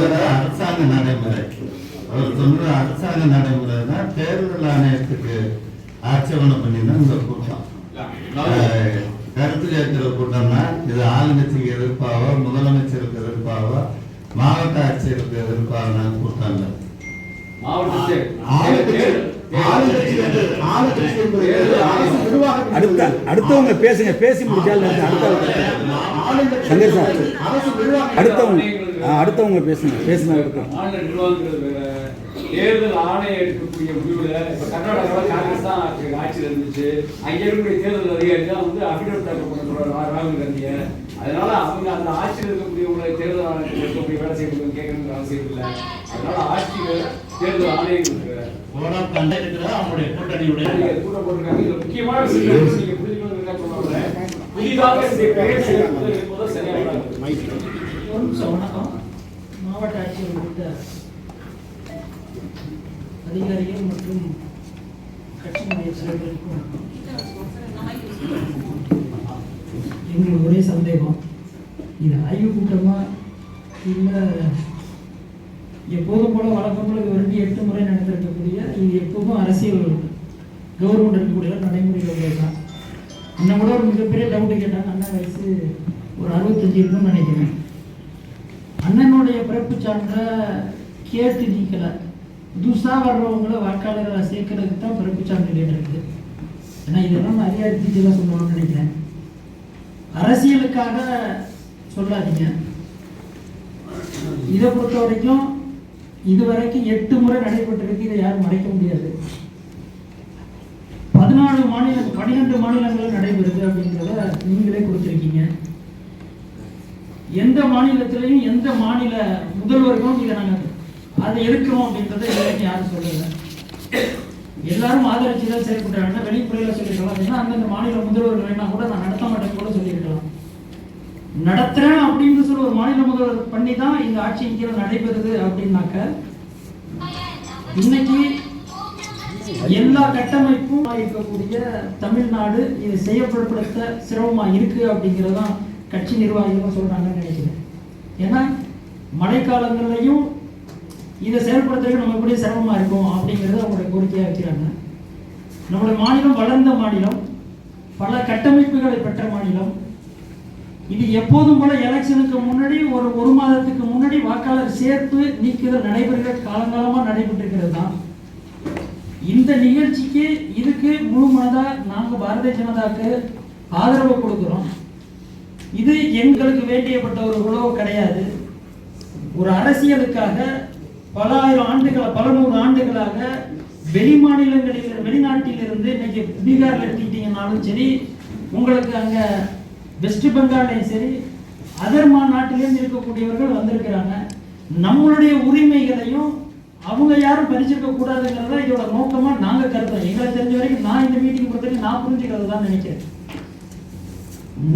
அரசாங்க நடைமுறை. அவர் சொல்ற அரசாங்க நடைமுறை தான் தேர்தல் ஆணையத்துக்கு ஆட்சேபனை பண்ணி தான் இந்த கூட்டம். கருத்து கேட்கிற கூட்டம்னா இது ஆளுங்கட்சிக்கு எதிர்ப்பாவோ முதலமைச்சருக்கு எதிர்ப்பாவோ மாவட்ட ஆட்சியருக்கு எதிர்ப்பான கூட்டம் இல்லை மாவட்டத்தில் அடுத்த அடுத்தவங்க பேசுங்க பேசி முடிச்சால் அடுத்தவங்க சங்கர் சார் அடுத்தவங்க அடுத்தவங்க பேசுங்க பேசுனா அடுத்தவங்க தேர்தல் ஆணையம் எடுக்கக்கூடிய முடிவுல இப்ப கர்நாடகாவில் காங்கிரஸ் தான் ஆட்சி- ஆட்சியில் இருந்துச்சு அங்க இருக்கக்கூடிய தேர்தல் அதிகாரி தான் வந்து அபிடவிட் தாக்கல் பண்ண ராகுல் காந்திய. அதனால அவங்க அந்த ஆட்சியில் இருக்கக்கூடியவங்களை தேர்தல் ஆணையத்தில் இருக்கக்கூடிய வேலை செய்யணும் கேட்கணுங்கிற அவசியம் இல்லை. அதனால ஆட்சியில் தேர்தல் ஆணையம் இருக்கு போனா கண்டிருக்கிற அவங்களுடைய கூட்டணியுடைய முக்கியமான புதிதாக வணக்கம். மாவட்ட ஆட்சியர் உள்ளிட்ட அதிகாரிகள் மற்றும் கட்சியினுடைய தலைவர்களுக்கும் எங்களுக்கு ஒரே சந்தேகம். இது ஆய்வு கூட்டமா இல்லை எப்போதும் போல வழக்கம் போல எட்டு முறை நடந்திருக்கக்கூடிய இது எப்பவும் அரசியல் கவர்மெண்ட் இருக்கக்கூடிய நடைமுறையில் உள்ளது தான் இன்னும் கூட ஒரு மிகப்பெரிய டவுட் கேட்டாங்க அண்ணன் வயசு ஒரு அறுபத்தஞ்சு இருக்குன்னு நினைக்கிறேன். அண்ணனுடைய பிறப்பு சான்றை கேட்டு நீக்கலை. புதுசாக வர்றவங்கள வாக்காளர்களை சேர்க்கறதுக்கு தான் பிறப்பு சான்று இருக்குது ஏன்னா இதெல்லாம் மரியாதை தான் சொல்லணும்னு நினைக்கிறேன். அரசியலுக்காக சொல்லாதீங்க. இதை பொறுத்த வரைக்கும் இது வரைக்கும் எட்டு முறை நடைபெற்றிருக்கு. இதை யாரும் மறைக்க முடியாது. பதினாலு மாநிலம் பன்னிரெண்டு மாநிலங்கள் நடைபெறுது அப்படிங்கிறத நீங்களே கொடுத்துருக்கீங்க. எந்த மாநிலத்திலையும் எந்த மாநில முதல்வர்களும் இதை நாங்கள் அதை எடுக்கிறோம் அப்படின்றத இது யாரும் சொல்லலை. எல்லாரும் ஆதரிச்சு தான் செயல்பட்டாங்க வெளிப்புறையில் சொல்லியிருக்கலாம். அப்படின்னா அந்தந்த மாநில முதல்வர்கள் வேணா கூட நான் நடத்த மாட்டேன் கூட சொல்லியிருக்கலாம். நடத்துறேன் அப்படின்னு சொல்லி ஒரு மாநில முதல்வர் பண்ணி தான் இந்த ஆட்சி இங்கே நடைபெறுது அப்படின்னாக்க இன்னைக்கு எல்லா கட்டமைப்பும் இருக்கக்கூடிய தமிழ்நாடு இது செய்யப்படுத்த சிரமமா இருக்கு அப்படிங்கிறதான் கட்சி நிர்வாகிகளும் சொல்றாங்கன்னு நினைக்கிறேன். ஏன்னா மழைக்காலங்கள்லையும் இதை செயல்படுத்துறதுக்கு நம்ம எப்படி சிரமமா இருக்கும் அப்படிங்கிறது அவங்களுடைய கோரிக்கையாக வைக்கிறாங்க. நம்முடைய மாநிலம் வளர்ந்த மாநிலம் பல கட்டமைப்புகளை பெற்ற மாநிலம் இது எப்போதும் போல எலெக்ஷனுக்கு முன்னாடி ஒரு ஒரு மாதத்துக்கு முன்னாடி வாக்காளர் சேர்ப்பு நீக்குதல் நடைபெறுகிற காலங்காலமாக நடைபெற்றிருக்கிறது தான். இந்த நிகழ்ச்சிக்கு இதுக்கு முழு மனதாக நாங்கள் பாரதிய ஜனதாக்கு ஆதரவு கொடுக்குறோம். இது எங்களுக்கு வேண்டியப்பட்ட ஒரு உறவு கிடையாது. ஒரு அரசியலுக்காக பல ஆயிரம் ஆண்டுகளை பல நூறு ஆண்டுகளாக வெளி மாநிலங்களில் வெளிநாட்டிலிருந்து இன்னைக்கு பீகாரில் எடுத்துக்கிட்டீங்கன்னாலும் சரி உங்களுக்கு அங்கே வெஸ்ட் பெங்காலையும் சரி அதர் மா நாட்டிலேருந்து இருக்கக்கூடியவர்கள் வந்திருக்கிறாங்க. நம்மளுடைய உரிமைகளையும் அவங்க யாரும் பறிச்சிருக்க கூடாதுங்கிறத இதோட நோக்கமா நாங்க கருத்தோம் எங்களை தெரிஞ்ச வரைக்கும் நான் இந்த மீட்டிங் பொறுத்தவரைக்கும் நான் புரிஞ்சுக்கிறது தான் நினைக்கிறேன்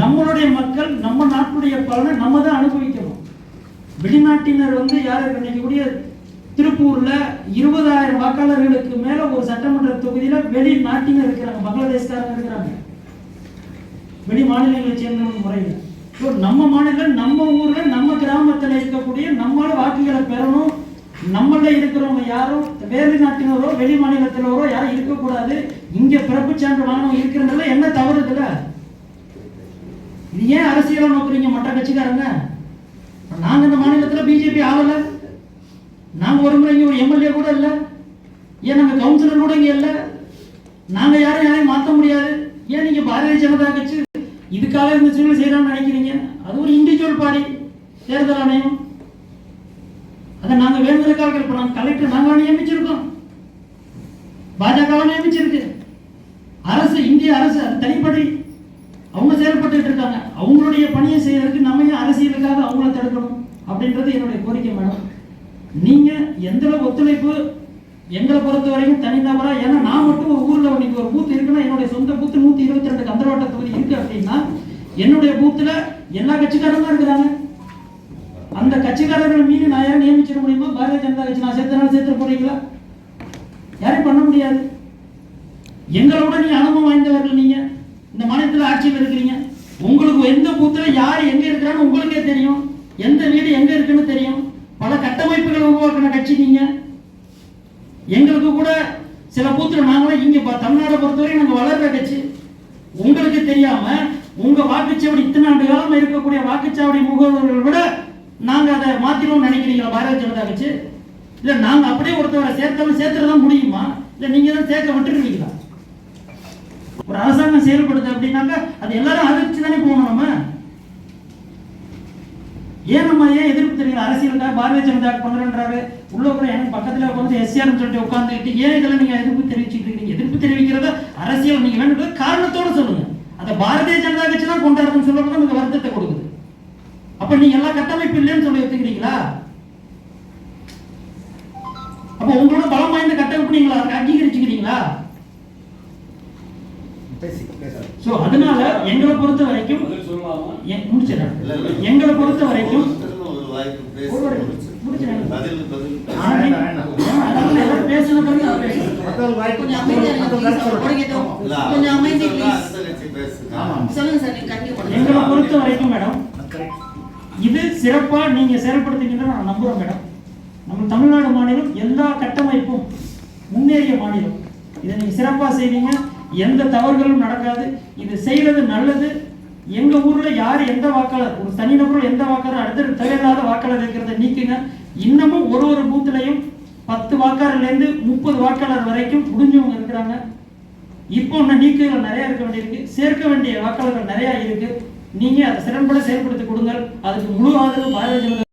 நம்மளுடைய மக்கள் நம்ம நாட்டுடைய பலனை நம்ம தான் அனுபவிக்கணும். வெளிநாட்டினர் வந்து யாரும் நினைக்கக்கூடிய திருப்பூர்ல இருபதாயிரம் வாக்காளர்களுக்கு மேல ஒரு சட்டமன்ற தொகுதியில வெளிநாட்டினர் இருக்கிறாங்க பங்களாதேஷ்காரங்க இருக்கிறாங்க. வெளி மாநிலங்களை சேர்ந்தவங்க முறையில். ஸோ நம்ம மாநிலம் நம்ம ஊர்ல நம்ம கிராமத்துல இருக்கக்கூடிய நம்மளால் வாக்குகளை பெறணும். நம்மள இருக்கிறவங்க யாரும் வேறு நாட்டினரோ வெளி மாநிலத்தினரோ யாரும் இருக்கக்கூடாது. இங்க பிறப்பு சான்று வாங்கணும் இருக்கிறதுல என்ன தவறு இல்லை இது ஏன் அரசியலை நோக்குறீங்க மற்ற கட்சிக்காரங்க? நாங்க இந்த மாநிலத்துல பிஜேபி ஆகலை நாங்க ஒரு முறை இங்கே ஒரு எம்எல்ஏ கூட இல்ல. ஏன் நாங்கள் கவுன்சிலர் கூட இங்கே இல்ல? நாங்க யாரும் யாரையும் மாத்த முடியாது. ஏன் நீங்க பாரதிய ஜனதா கட்சி இதுக்காக இந்த செயல் செய்யறான்னு நினைக்கிறீங்க? அது ஒரு இண்டிவிஜுவல் பாடி தேர்தல் ஆணையம். அதை நாங்க வேண்டுதலுக்காக இப்ப கலெக்டர் நாங்க நியமிச்சிருக்கோம். பாஜக நியமிச்சிருக்கு. அரசு இந்திய அரசு அது தனிப்படை. அவங்க செயல்பட்டு இருக்காங்க. அவங்களுடைய பணியை செய்யறதுக்கு நம்ம ஏன் அரசியலுக்காக அவங்கள தடுக்கணும் அப்படின்றது என்னுடைய கோரிக்கை மேடம். நீங்க எந்த ஒத்துழைப்பு எங்களை பொறுத்த வரைக்கும் தனிநபரா? ஏன்னா நான் மட்டும் ஊர்ல இன்னைக்கு ஒரு பூத் இருக்குன்னா என்னுடைய சொந்த பூத்து நூத்தி இருபத்தி ரெண்டு கந்தரவாட்ட தொகுதி இருக்கு அப்படின்னா என்னுடைய பூத்துல எல்லா கட்சிக்காரங்க தான் இருக்கிறாங்க. அந்த கட்சிக்காரர்கள் மீறி நான் யாரும் நியமிச்சிட முடியுமா? பாரதிய ஜனதா கட்சி நான் சேர்த்தனால சேர்த்து போறீங்களா? யாரும் பண்ண முடியாது. எங்களோட நீ அனுபவம் வாய்ந்தவர்கள் நீங்க. இந்த மாநிலத்தில் ஆட்சியில் இருக்கிறீங்க. உங்களுக்கு எந்த பூத்துல யார் எங்க இருக்கிறான்னு உங்களுக்கே தெரியும். எந்த வீடு எங்க இருக்குன்னு தெரியும். பல கட்டமைப்புகளை உருவாக்கின கட்சி நீங்க. எங்களுக்கு கூட சில பூத்துல நாங்களும் இங்க ப- தமிழ்நாடை பொறுத்தவரை நாங்க வளர்ற கட்சி. உங்களுக்கு தெரியாம உங்க வாக்குச்சாவடி இத்தனை ஆண்டு காலம் இருக்கக்கூடிய வாக்குச்சாவடி முகவர்கள் விட நாங்க அதை மாத்திரோம்னு நினைக்கிறீங்களா பாரதிய ஜனதா கட்சி? இல்ல நாங்க அப்படியே ஒருத்தவரை சேர்த்தவங்க சேர்த்துறதான் முடியுமா? இல்ல நீங்க தான் சேர்க்க விட்டுருவீங்களா? ஒரு அரசாங்கம் செயல்படுது அப்படின்னாக்கா அது எல்லாரும் அதிர்ச்சி தானே போகணும் நம்ம? ஏன் நம்ம ஏன் எதிர்ப்பு தெரியுங்களா அரசியலுக்காக பாரதிய ஜனதா பண்றேன்றாரு உள்ள கூட எனக்கு பக்கத்துல உட்காந்து எஸ்ஆர்னு சொல்லிட்டு உட்காந்துக்கிட்டு ஏன் இதெல்லாம் நீங்க எதிர்ப்பு தெரிவிச்சுட்டு இருக்கீங்க? எதிர்ப்பு தெரிவிக்கிறத அரசியல் நீங்க வேணும் காரணத்தோட சொல்லுங்க. அந்த பாரதிய ஜனதா கட்சி தான் கொண்டாடுறதுன்னு சொல்றது நமக்கு வருத்தத்தை கொடுக்குது. அப்ப நீங்க எல்லாம் கட்டமைப்பு இல்லைன்னு சொல்லி ஒத்துக்கிறீங்களா? அப்ப உங்களோட பலம் வாய்ந்த கட்டமைப்பு நீங்களா அங்கீகரிச்சுக்கிறீங்களா? சோ அதனால எங்களை பொறுத்த வரைக்கும் முடிச்சிடுறேன். எங்களை பொறுத்த வரைக்கும். எங்களை பொறுத்த வரைக்கும் மேடம் இது சிறப்பா நீங்க செயல்படுத்துகின்ற நான் நம்புறேன் மேடம். நம்ம தமிழ்நாடு மாநிலம் எல்லா கட்டமைப்பும் முன்னேறிய மாநிலம். இதை நீங்க சிறப்பா செய்வீங்க. எந்த தவறுகளும் நடக்காது. இது செய்யறது நல்லது. எங்க ஊர்ல யார் எந்த வாக்காளர்? ஒரு தனிநபரும் எந்த வாக்காளர்? அடுத்த தேவையில்லாத வாக்காளர் இருக்கிறத நீக்குங்க. இன்னமும் ஒரு ஒரு பூத்துலையும் பத்து வாக்காளர்லேருந்து முப்பது வாக்காளர் வரைக்கும் முடிஞ்சவங்க இருக்கிறாங்க. இப்போ ஒன்று நீக்குகள் நிறைய இருக்க வேண்டியிருக்கு. சேர்க்க வேண்டிய வாக்காளர்கள் நிறைய இருக்கு. நீங்க அதை சிறம்பட செயல்படுத்தி கொடுங்கள். அதுக்கு முழு ஆதரவு பாரதிய ஜனதா